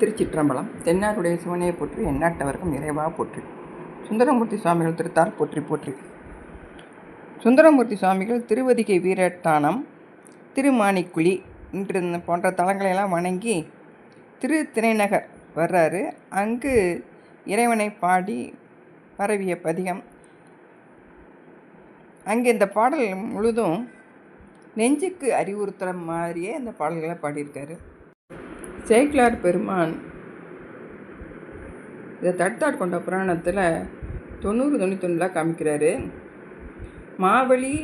திருச்சிற்றம்பலம் தென்னாருடைய சிவனையை போற்றி எந்நாட்டவர்க்கும் இறைவா போற்றி. சுந்தரமூர்த்தி சுவாமிகள் திருத்தால் போற்றி போற்றி. சுந்தரமூர்த்தி சுவாமிகள் திருவதிகை வீரட்டானம் திருமாணிக்குழி இன்று இந்த போன்ற தலங்களையெல்லாம் வணங்கி திரு திரைநகர் வர்றாரு. அங்கு இறைவனை பாடி பரவிய பதிகம். அங்கே இந்த பாடல் முழுதும் நெஞ்சுக்கு அறிவுறுத்துகிற மாதிரியே இந்த பாடல்களை பாடியிருக்காரு. சேக்கிலார் பெருமான். இதை தட்டாட் கொண்ட புராணத்தில் தொண்ணூறு தொண்ணூத்தொன்னில் காமிக்கிறாரு. மாவழி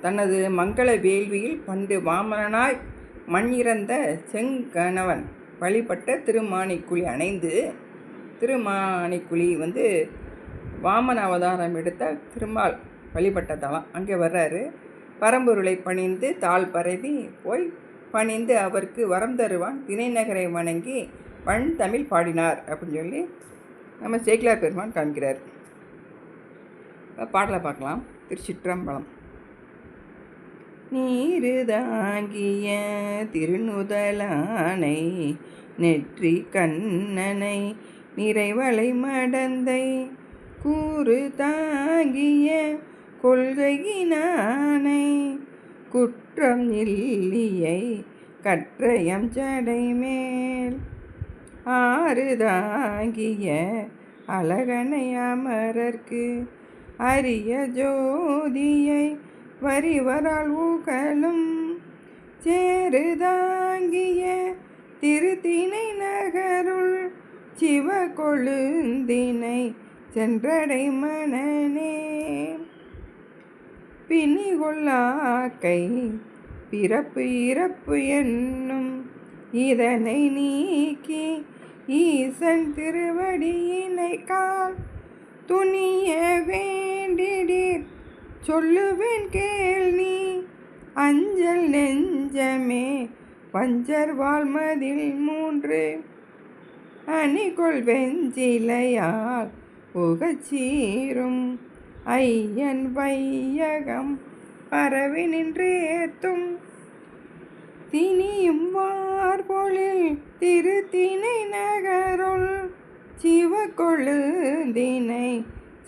தனது மங்கள வேள்வியில் பண்டு வாமனனாய் மண்ணிறந்த செங்கணவன் வழிபட்ட திருமாணிக்குழி அணைந்து திருமாணிக்குழி வந்து வாமன அவதாரம் எடுத்த திருமால் வழிபட்டதாம். அங்கே வர்றாரு. பரம்பொருளை பணிந்து தாழ் பரவி போய் பணிந்து அவருக்கு வரம் தருவான். திணைநகரை வணங்கி பண் தமிழ் பாடினார் அப்படின்னு சொல்லி நம்ம சேக்கிலார் பெருமான் காமிக்கிறார் பாடலை பார்க்கலாம். திருச்சிற்றம்பலம். நீரு தாங்கிய திருநுதலானை நெற்றி கண்ணனை நிறைவளை மடந்தை கூறு தாங்கிய கொள்கையினானை குற்றம் இல்லியை கற்றயம் ஜடைமேல் ஆறுதாகிய அழகனை அமரர்க்கு அரிய ஜோதியை வரிவரால் ஊகலும். சேருதாங்கிய திருத்தினை நகருள் சிவ கொழுந்தினை சென்றடை மனநே பிணி கொள்ளாக்கை பிறப்பு இறப்பு என்னும் இதனை நீக்கி ஈசன் திருவடியினை கால் துணிய வேண்டிடீர். சொல்லுவேன் கேள் நீ அஞ்சல் நெஞ்சமே பஞ்சர் வாழ்மதில் மூன்று. அணிகொள் வெஞ்சிலையால் புகச்சீரும் ஐயன் வையகம் பரவி நின்றேத்தும் தினியும் வார்பொழில் திருத்தினை நகருள் சிவ சென்றதை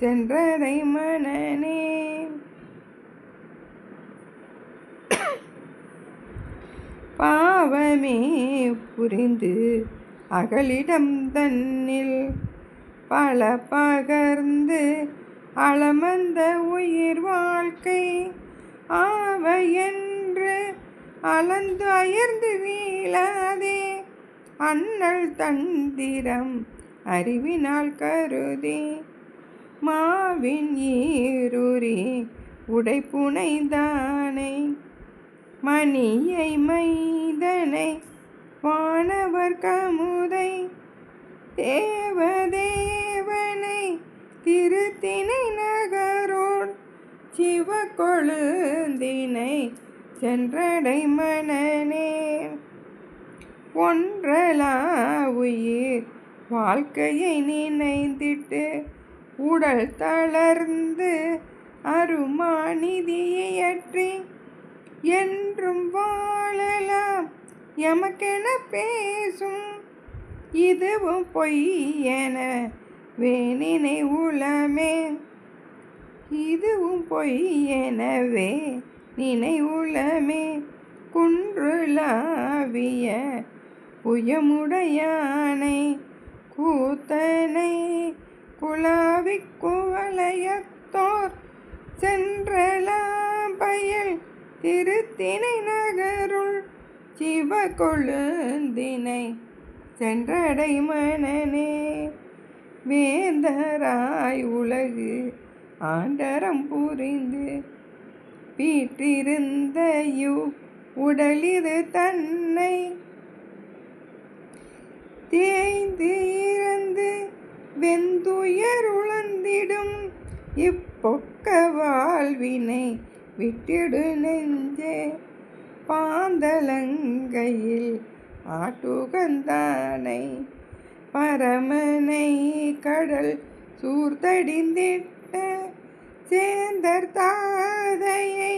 சென்றடை மனநே பாவமே புரிந்து அகலிடம் தன்னில் பல பகர்ந்து அளமந்த உயிர் வாழ்க்கை ஆவ என்று அளந்து அயர்ந்து வீழாதே. அண்ணல் தந்திரம் அறிவினால் கருதி. மாவின் ஈருரி உடைப்புனைந்தானை. மணியை மைதனை வானவர் கமுதை தேவதேவனை திருத்தினை நகரோன் சிவகொழுந்தினை சென்றடை மனநே ஒன்றலா உயிர் வாழ்க்கையை நினைந்திட்டு உடல் தளர்ந்து அருமாநிதியற்றி என்றும் வாழலாம் எமக்கென பேசும் இதுவும் பொய்யென வேணினை உளமே. இதுவும் பொய்யெனவே நினை உளமே. குன்றுலாவிய புயமுடையானை கூத்தனை குலாவி குவளையத்தோர் சென்றலாம் பயல் திருத்தினை நகருள் சிவ கொழுந்தினை சென்றடை மனநே வேந்தராய் உலகு ஆண்டரம் புரிந்து வீற்றிருந்த யு உடலிது தன்னை தேய்ந்து இறந்து வெந்துயர் உழந்திடும் இப்பொக்க வாழ்வினை விட்டிடு நெஞ்சே. பாந்தலங்கையில் ஆட்டுகந்தானை பரமனை கடல் சூர்த்தடிந்திட்ட சேந்தர் தாதையை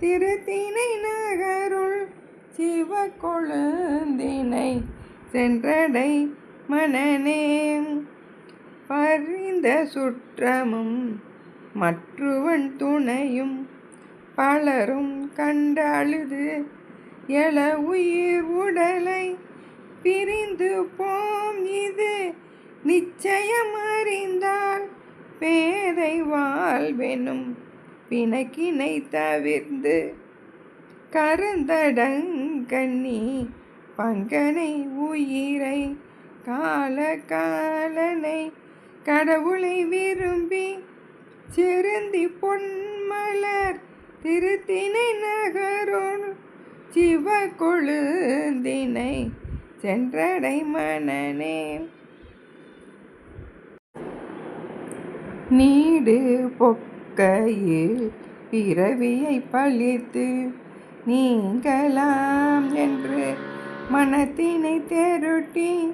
திருத்தினை நகருள் சிவ கொழுந்தினை சென்றடை மனநேம் பறிந்த சுற்றமும் மற்றவன் துணையும் பலரும் கண்டழுது எழ உயிர் உடலை பிரிந்து போம் இது நிச்சயம் அறிந்தால் பேதை வாழ்வெனும் பிணக்கினை தவிர்ந்து கருந்தடங்கண்ணி பங்கனை உயிரை கால காலனை கடவுளை விரும்பி சிறுந்தி பொன்மலர் திருத்தினை நகரோடு சிவ கொழுந்தினை சென்றடை மனநே நீடு பொக்கையில் பிறவியை பழித்து நீங்களாம் என்று மனத்தினை தெருட்டி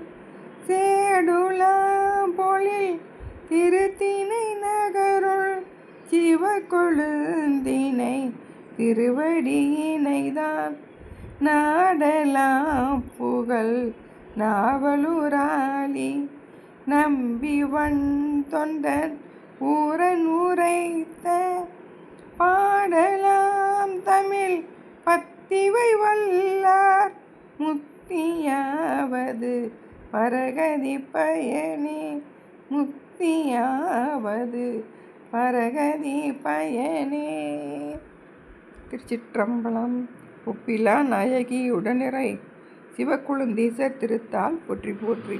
சேடுலாம் போலில் திருத்தினை நகருள் சிவ கொழுந்தினை திருவடியினைதான் நாடலாம் புகழ் நாவலூராளி நம்பி வன் தொண்டன் ஊரன் உரைத்த பாடலாம் தமிழ் பத்திவை வல்லார். முத்தியாவது பரகதி பயனே. முத்தியாவது பரகதி பயனே. திருச்சிற்றம்பலம். ஒப்பிலா நாயகி உடனிறை. சிவக்குழுந்தீசர் திருத்தால் போற்றி போற்றி.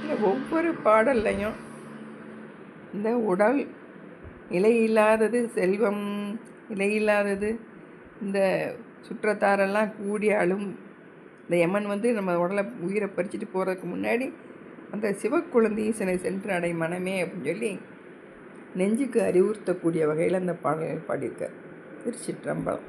இந்த ஒவ்வொரு பாடல்லையும் இந்த உடல் இலையில்லாதது செல்வம் இலையில்லாதது இந்த சுற்றத்தாரெல்லாம் கூடி அழும் இந்த யமன் வந்து நம்ம உடலை உயிரை பறிச்சுட்டு போகிறதுக்கு முன்னாடி அந்த சிவக்குழந்தை ஈசனை சென்று அடை மனமே அப்படின்னு சொல்லி நெஞ்சுக்கு அறிவுறுத்தக்கூடிய வகையில் அந்த பாடல்கள் பாடியிருக்கார். திருச்சிற்றம்பலம்.